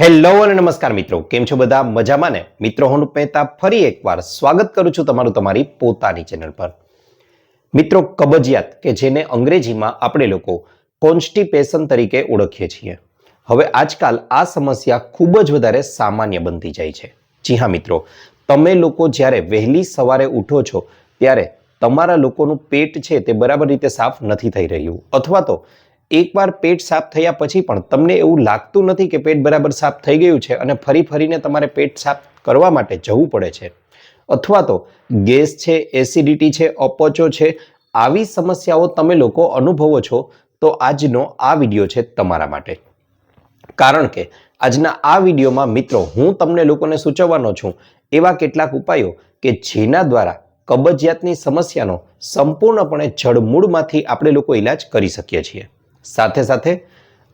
Hello અને નમસ્કાર મિત્રો, કેમ છો બધા? મજામાં ને? મિત્રો, હું મહેતા ફરી એકવાર સ્વાગત કરું છું તમારું તમારી પોતાની ચેનલ પર. મિત્રો, કબજિયાત કે જેને અંગ્રેજીમાં આપણે લોકો કોન્સ્ટિપેશન તરીકે ઓળખીએ છીએ. હવે આજકાલ આ સમસ્યા ખૂબ જ વધારે સામાન્ય બનતી જાય છે. જી હા, મિત્રો, તમે લોકો જ્યારે વહેલી સવારે ઉઠો છો, ત્યારે તમારા લોકોનું પેટ છે તે બરાબર રીતે સાફ નથી થઈ રહ્યું. અથવા તો એકવાર પેટ સાફ થયા પછી પણ તમને એવું લાગતું નથી કે પેટ બરાબર સાફ થઈ ગયું છે અને ફરી ફરીને તમારે પેટ સાફ કરવા માટે જવું પડે છે. અથવા તો ગેસ છે, એસિડિટી છે, અપચો છે, આવી સમસ્યાઓ તમે લોકો અનુભવો છો, તો આજનો આ વીડિયો છે તમારા માટે. કારણ કે આજના આ વિડીયોમાં મિત્રો હું તમને લોકોને સૂચવવાનો છું એવા કેટલાક ઉપાયો કે જેના દ્વારા કબજિયાતની સમસ્યાનો સંપૂર્ણપણે જડમૂળમાંથી આપણે લોકો ઈલાજ કરી શકીએ છીએ. સાથે સાથે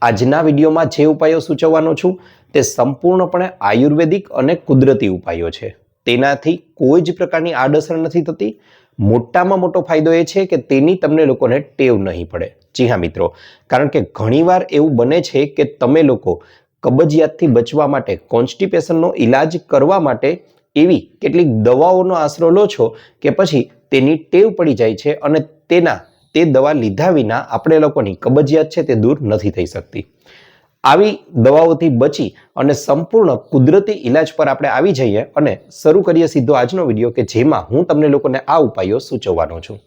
આજના વિડીયોમાં જે ઉપાયો સૂચવવાનો છું તે સંપૂર્ણપણે આયુર્વેદિક અને કુદરતી ઉપાયો છે. તેનાથી કોઈ જ પ્રકારની આડઅસર નથી થતી. મોટામાં મોટો ફાયદો એ છે કે તેની તમને લોકોને ટેવ નહીં પડે. જી હા, મિત્રો. કારણ કે ઘણીવાર એવું બને છે કે તમે લોકો કબજિયાતથી બચવા માટે, કોન્સ્ટિપેશનનો ઈલાજ કરવા માટે એવી કેટલીક દવાઓનો આશરો લો છો કે પછી તેની ટેવ પડી જાય છે અને તેના તે દવા લીધા વિના આપણે લોકોની કબજિયાત છે તે દૂર નથી થઈ શકતી. આવી દવાઓથી બચી અને સંપૂર્ણ કુદરતી ઈલાજ પર આપણે આવી જઈએ અને શરૂ કરીએ સીધો આજનો વીડિયો કે જેમાં હું તમને લોકોને આ ઉપાયો સૂચવવાનો છું.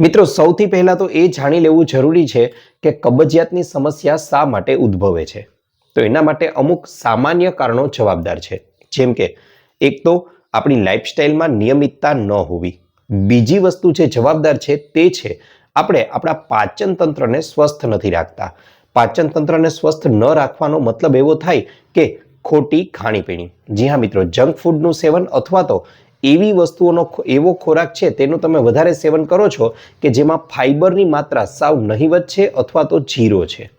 મિત્રો, સૌથી પહેલાં તો એ જાણી લેવું જરૂરી છે કે કબજિયાતની સમસ્યા શા માટે ઉદ્ભવે છે. તો એના માટે અમુક સામાન્ય કારણો જવાબદાર છે. જેમ કે, એક તો આપણી લાઇફસ્ટાઇલમાં નિયમિતતા ન હોવી. બીજી વસ્તુ જે જવાબદાર છે તે છે, આપણે આપણા પાચન તંત્રને સ્વસ્થ નથી રાખતા. પાચન તંત્રને સ્વસ્થ ન રાખવાનો મતલબ એવો થાય કે ખોટી ખાણીપીણી. જી હા મિત્રો, જંક ફૂડનું સેવન અથવા તો એવી વસ્તુઓનો એવો ખોરાક છે તેનું તમે વધારે સેવન કરો છો કે જેમાં ફાઇબરની માત્રા સાવ નહિવત છે અથવા તો જીરો છે.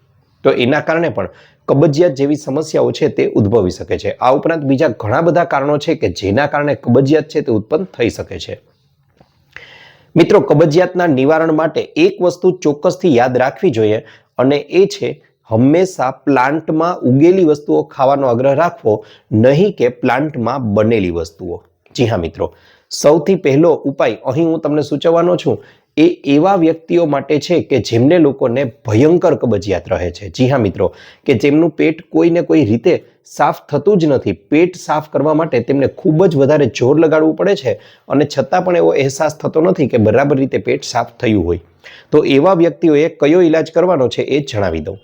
તો એના કારણે પણ કબજિયાત જેવી સમસ્યાઓ છે તે ઉદ્ભવી શકે છે. આ ઉપરાંત બીજા ઘણા બધા કારણો છે કે જેના કારણે કબજિયાત છે તે ઉત્પન્ન થઈ શકે છે. મિત્રો, કબજિયાતના નિવારણ માટે એક વસ્તુ ચોક્કસથી યાદ રાખવી જોઈએ અને એ છે, હંમેશા પ્લાન્ટમાં ઉગેલી વસ્તુઓ ખાવાનો આગ્રહ રાખવો, નહીં કે પ્લાન્ટમાં બનેલી વસ્તુઓ. જી હા, મિત્રો. સૌથી પહેલો ઉપાય અહીં હું તમને સૂચવવાનો છું, એ એવા વ્યક્તિઓ માટે છે કે જેમને લોકોને ભયંકર કબજિયાત રહે છે. જી હા, મિત્રો, કે જેમનું પેટ કોઈને કોઈ રીતે સાફ થતું જ નથી. પેટ સાફ કરવા માટે તેમને ખૂબ જ વધારે જોર લગાડવું પડે છે અને છતાં પણ એવો અહેસાસ થતો નથી કે બરાબર રીતે પેટ સાફ થયું હોય. તો એવા વ્યક્તિઓએ કયો ઈલાજ કરવાનો છે એ જણાવી દઉં.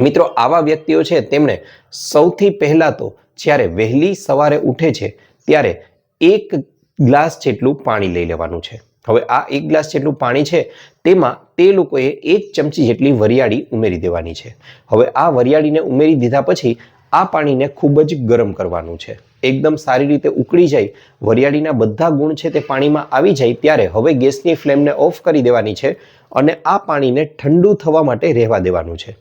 મિત્રો, આવા વ્યક્તિઓ છે તેમણે સૌથી પહેલાં તો જ્યારે વહેલી સવારે ઉઠે છે ત્યારે એક ગ્લાસ જેટલું પાણી લઈ લેવાનું છે. હવે આ એક ગ્લાસ જેટલું પાણી છે તેમાં તે લોકોએ એક ચમચી જેટલી વરિયાળી ઉમેરી દેવાની છે. હવે આ વરિયાળીને ઉમેરી દીધા પછી આ પાણીને ખૂબ જ ગરમ કરવાનું છે. એકદમ સારી રીતે ઉકળી જાય, વરિયાળીના બધા ગુણ છે તે પાણીમાં આવી જાય ત્યારે હવે ગેસની ફ્લેમને ઓફ કરી દેવાની છે અને આ પાણીને ઠંડુ થવા માટે રહેવા દેવાનું છે.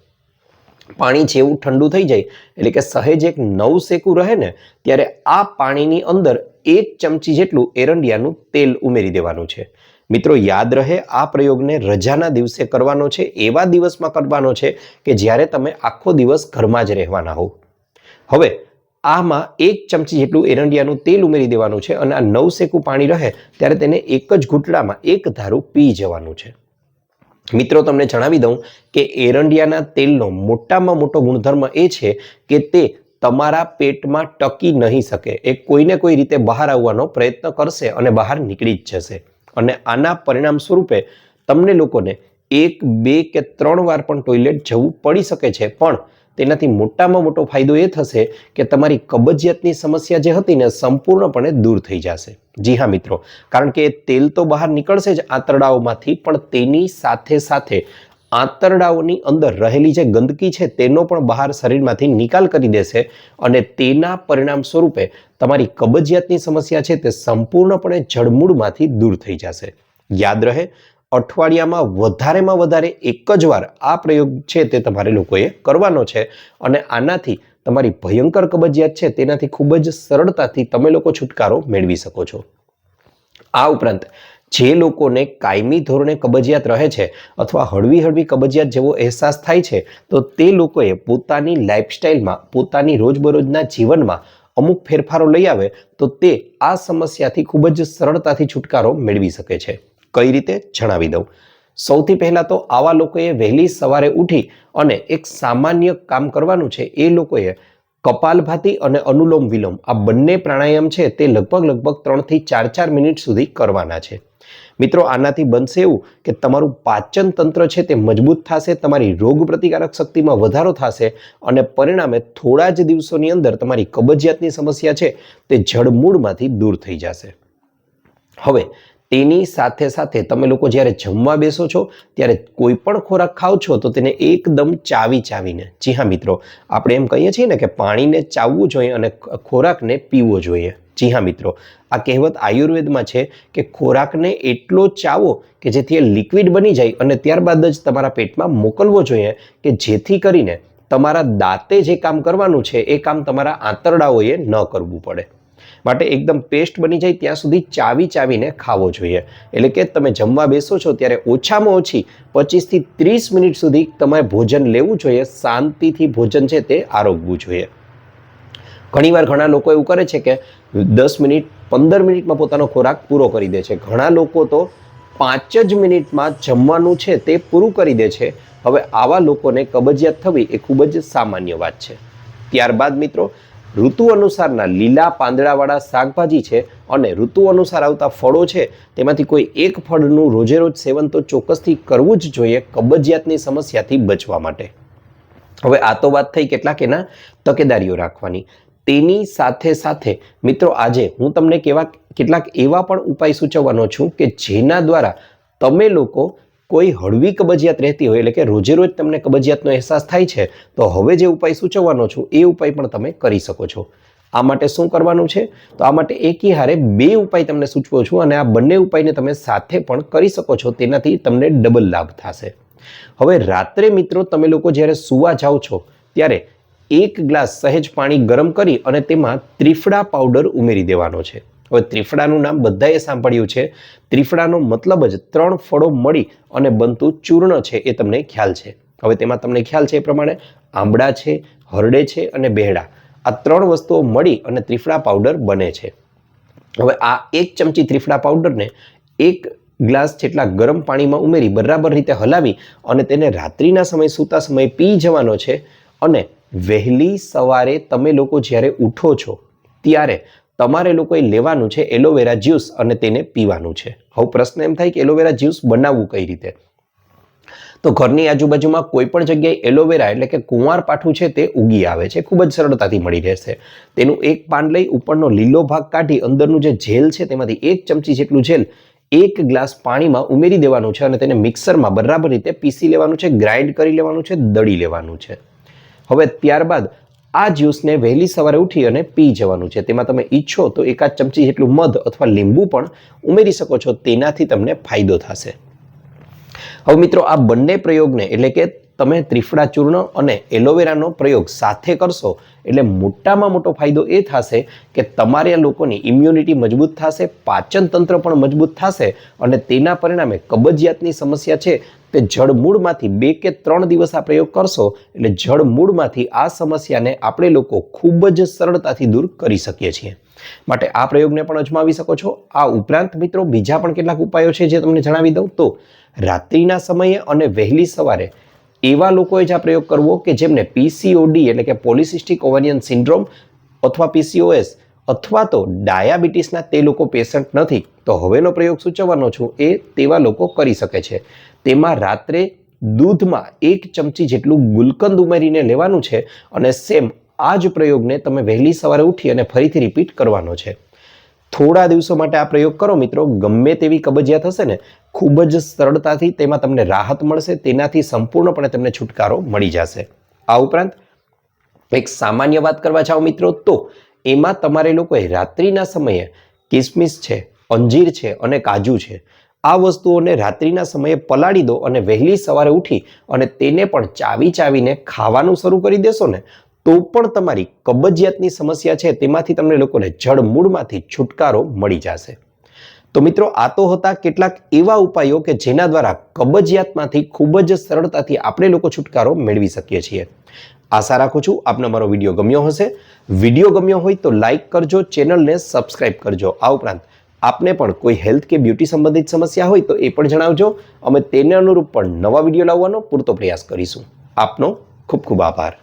પાણી જેવું ઠંડુ થઈ જાય, એટલે કે સહેજ એક નવ શેકું રહે ને, ત્યારે આ પાણીની અંદર એક ચમચી જેટલું એરંડિયાનું તેલ ઉમેરી દેવાનું છે. મિત્રો, યાદ રહે, આ પ્રયોગને રજાના દિવસે કરવાનો છે, એવા દિવસમાં કરવાનો છે કે જ્યારે તમે આખો દિવસ ઘરમાં જ રહેવાના હો હવે આમાં એક ચમચી જેટલું એરંડિયાનું તેલ ઉમેરી દેવાનું છે અને આ નવ સેકું પાણી રહે ત્યારે તેને એક જ ઘૂંટડામાં એક ધારું પી જવાનું છે. મિત્રો, તમને જણાવી દઉં કે એરંડિયાના તેલનો મોટામાં મોટો ગુણધર્મ એ છે કે તે તમારા પેટમાં ટકી નહીં શકે. એ કોઈને કોઈ રીતે બહાર આવવાનો પ્રયત્ન કરશે અને બહાર નીકળી જ જશે. અને આના પરિણામ સ્વરૂપે તમને લોકોને એક, બે કે ત્રણ વાર પણ ટોયલેટ જવું પડી શકે છે. પણ તેનાથી મોટામાં મોટો ફાયદો એ થશે કે તમારી કબજિયાતની સમસ્યા જે હતી ને સંપૂર્ણપણે દૂર થઈ જશે. જી હા મિત્રો, કારણ કે તેલ તો બહાર નીકળશે જ આંતરડાઓમાંથી, પણ તેની સાથે સાથે આંતરડાઓની અંદર રહેલી જે ગંદકી છે તેનો પણ બહાર શરીરમાંથી નિકાલ કરી દેશે અને તેના પરિણામ સ્વરૂપે તમારી કબજિયાતની સમસ્યા છે તે સંપૂર્ણપણે જડમૂળમાંથી દૂર થઈ જશે. યાદ રહે અઠવાડિયામાં વધારેમાં વધારે એક જ વાર આ પ્રયોગ છે તે તમારે લોકોએ કરવાનો છે અને આનાથી તમારી ભયંકર કબજિયાત છે તેનાથી ખૂબ જ સરળતાથી તમે લોકો છુટકારો મેળવી શકો છો. આ ઉપરાંત, જે લોકોને કાયમી ધોરણે કબજિયાત રહે છે અથવા હળવી હળવી કબજિયાત જેવો અહેસાસ થાય છે, તો તે લોકોએ પોતાની લાઈફસ્ટાઈલમાં, પોતાની રોજબરોજના જીવનમાં અમુક ફેરફારો લઈ આવે તો તે આ સમસ્યાથી ખૂબ જ સરળતાથી છુટકારો મેળવી શકે છે. કઈ રીતે જણાવી દઉં? સૌથી પહેલાં તો આવા લોકોએ વહેલી સવારે ઉઠી અને એક સામાન્ય કામ કરવાનું છે એ લોકોએ કપાલભાતી અને અનુલોમ વિલોમ, આ બંને પ્રાણાયામ છે તે લગભગ લગભગ ત્રણથી ચાર ચાર મિનિટ સુધી કરવાના છે. મિત્રો, આનાથી બનશે એવું કે તમારું પાચન તંત્ર છે તે મજબૂત થશે, તમારી રોગ પ્રતિકારક શક્તિમાં વધારો થશે અને પરિણામે થોડા જ દિવસોની અંદર તમારી કબજિયાતની સમસ્યા છે તે જડમૂળમાંથી દૂર થઈ જશે. હવે તેની સાથે સાથે તમે લોકો જ્યારે જમવા બેસો છો, ત્યારે કોઈ પણ ખોરાક ખાઓ છો, તો તેને એકદમ ચાવી ચાવીને. જી હા મિત્રો, આપણે એમ કહીએ છીએ ને કે પાણીને ચાવવું જોઈએ અને ખોરાકને પીવો જોઈએ. જી હા મિત્રો, આ કહેવત આયુર્વેદમાં છે કે ખોરાકને એટલો ચાવો કે જેથી એ લિક્વિડ બની જાય અને ત્યારબાદ જ તમારા પેટમાં મોકલવો જોઈએ કે જેથી કરીને તમારા દાંતે જે કામ કરવાનું છે, એ કામ તમારા આંતરડાઓએ ન કરવું પડે. માટે એકદમ પેસ્ટ બની જાય ત્યાં સુધી ચાવી ચાવીને ખાવો જોઈએ. એટલે કે તમે જમવા બેસો છો ત્યારે ઓછામાં ઓછી પચીસથી ત્રીસ મિનિટ સુધી તમારે ભોજન લેવું જોઈએ, શાંતિથી ભોજન છે તે આરોગવું જોઈએ. ઘણીવાર ઘણા લોકો એવું કરે છે કે દસ મિનિટ, પંદર મિનિટમાં પોતાનો ખોરાક પૂરો કરી દે છે. ઘણા લોકો તો પાંચ જ મિનિટમાં જમવાનું છે તે પૂરું કરી દે છે. હવે આવા લોકોને કબજિયાત થવી એ ખૂબ જ સામાન્ય વાત છે. ત્યારબાદ મિત્રો ઋતુ અનુસારના લીલા પાંદડાવાળા શાકભાજી છે અને ઋતુ અનુસાર આવતા ફળો છે, તેમાંથી કોઈ એક ફળનું રોજે રોજ સેવન તો ચોક્કસથી કરવું જ જોઈએ કબજિયાતની સમસ્યાથી બચવા માટે. હવે આ તો વાત થઈ કેટલાક એના તકેદારીઓ રાખવાની. તેની સાથે સાથે મિત્રો આજે હું તમને કેવા કેટલાક એવા પણ ઉપાય સૂચવવાનો છું કે જેના દ્વારા તમે લોકો કોઈ હળવી કબજિયાત રહેતી હોય એટલે કે રોજે રોજ તમને કબજિયાતનો અહેસાસ થાય છે, તો હવે જે ઉપાય સૂચવવાનો છું, એ ઉપાય પણ તમે કરી શકો છો. આ માટે શું કરવાનું છે? તો આ માટે એકી હારે બે ઉપાય તમને સૂચવો છું અને આ બંને ઉપાયને તમે સાથે પણ કરી શકો છો, તેનાથી તમને ડબલ લાભ થશે. હવે રાત્રે મિત્રો તમે લોકો જ્યારે સુવા જાઓ છો, ત્યારે એક ગ્લાસ સહેજ પાણી ગરમ કરી અને તેમાં ત્રિફળા પાવડર ઉમેરી દેવાનો છે. હવે ત્રિફળાનું નામ બધાએ સાંભળ્યું છે. ત્રિફળાનો મતલબ જ ત્રણ ફળો મળી અને બનતું ચૂર્ણ છે એ તમને ખ્યાલ છે. હવે તેમાં તમને ખ્યાલ છે એ પ્રમાણે આંબળા છે, હરડે છે અને બેહડા. આ ત્રણ વસ્તુઓ મળી અને ત્રિફળા પાવડર બને છે. હવે આ એક ચમચી ત્રિફળા પાવડરને એક ગ્લાસ જેટલા ગરમ પાણીમાં ઉમેરી બરાબર રીતે હલાવી અને તેને રાત્રિના સમય સૂતા સમયે પી જવાનો છે. અને વહેલી સવારે તમે લોકો જ્યારે ઉઠો છો, ત્યારે તમારે લોકોએ લેવાનું છે એલોવેરા જ્યુસ અને તેને પીવાનું છે. હવે પ્રશ્ન એમ થાય કે એલોવેરા જ્યુસ બનાવવું કઈ રીતે? તો ઘરની આજુબાજુમાં કોઈ પણ જગ્યાએ એલોવેરા એટલે કે કુંવાર પાઠું છે તે ઉગી આવે છે. ખૂબ જ સરળતાથી મળી રહેશે. તેનું એક પાન લઈ ઉપરનો લીલો ભાગ કાઢી અંદરનું જે જેલ છે તેમાંથી એક ચમચી જેટલું જેલ એક ગ્લાસ પાણીમાં ઉમેરી દેવાનું છે અને તેને મિક્સરમાં બરાબર રીતે પીસી લેવાનું છે, ગ્રાઇન્ડ કરી લેવાનું છે, દળી લેવાનું છે. હવે ત્યારબાદ આ જ્યુસને વહેલી સવારે ઉઠી અને પી જવાનું છે. તેમાં તમે ઈચ્છો તો એકાદ ચમચી જેટલું મધ અથવા લીંબુ પણ ઉમેરી શકો છો. તેનાથી તમને ફાયદો થશે. હવે મિત્રો, આ બંને પ્રયોગને એટલે કે તમે ત્રિફળા ચૂર્ણ અને એલોવેરાનો પ્રયોગ સાથે કરશો, એટલે મોટામાં મોટો ફાયદો એ થશે કે તમારે લોકોની ઇમ્યુનિટી મજબૂત થશે, પાચન તંત્ર પણ મજબૂત થશે અને તેના પરિણામે કબજિયાતની સમસ્યા છે. તે જળમૂળમાંથી બે કે ત્રણ દિવસ આ પ્રયોગ કરશો, એટલે જળમૂળમાંથી આ સમસ્યાને આપણે લોકો ખૂબ જ સરળતાથી દૂર કરી શકીએ છીએ. માટે આ પ્રયોગને પણ અજમાવી શકો છો. આ ઉપરાંત મિત્રો બીજા પણ કેટલાક ઉપાયો છે જે તમને જણાવી દઉં તો, રાત્રિના સમયે અને વહેલી સવારે એવા લોકોએ જ આ પ્રયોગ કરવો કે જેમને પીસીઓડી એટલે કે પોલિસિસ્ટિક ઓવેરિયન સિન્ડ્રોમ અથવા પીસીઓએસ અથવા તો ડાયાબિટીસના તે લોકો પેશન્ટ નથી, તો હવેનો પ્રયોગ સૂચવવાનો છું, એ તેવા લોકો કરી શકે છે. તેમાં રાત્રે દૂધમાં એક ચમચી જેટલું ગુલકંદ ઉમેરીને લેવાનું છે અને સેમ આ જ પ્રયોગને તમે વહેલી સવારે ઉઠી અને ફરીથી રિપીટ કરવાનો છે. થોડા દિવસો માટે આ પ્રયોગ કરો મિત્રો. ગમે તેવી કબજિયાત હશે ને, ખૂબ જ સરળતાથી તેમાં તમને રાહત મળશે, તેનાથી સંપૂર્ણપણે તમને છુટકારો મળી જશે. આ ઉપરાંત, એક સામાન્ય વાત કરવા જાઓ મિત્રો, તો એમાં તમારે લોકોએ રાત્રિના સમયે કિસમિસ છે, અંજીર છે અને કાજુ છે. આ વસ્તુઓને રાત્રિના સમયે પલાળી દો અને વહેલી સવારે ઉઠી અને તેને પણ ચાવી ચાવીને ખાવાનું શરૂ કરી દેશો ને તો પણ તમારી કબજિયાતની સમસ્યા છે, તેમાંથી તમને લોકોને જળમૂળમાંથી છુટકારો મળી જશે. તો મિત્રો, આ તો હતા કેટલાક એવા ઉપાયો કે જેના દ્વારા કબજિયાતમાંથી ખૂબ જ સરળતાથી આપણે લોકો છુટકારો મેળવી શકીએ છીએ. આશા રાખું છું આપને મારો વીડિયો ગમ્યો હશે. વીડિયો ગમ્યો હોય તો લાઇક કરજો, ચેનલને સબસ્ક્રાઇબ કરજો. આ ઉપરાંત આપને પણ કોઈ હેલ્થ કે બ્યુટી સંબંધિત સમસ્યા હોય તો એ પણ જણાવજો. અમે તેને અનુરૂપ પણ નવા વીડિયો લાવવાનો પૂરતો પ્રયાસ કરીશું. આપનો ખૂબ ખૂબ આભાર.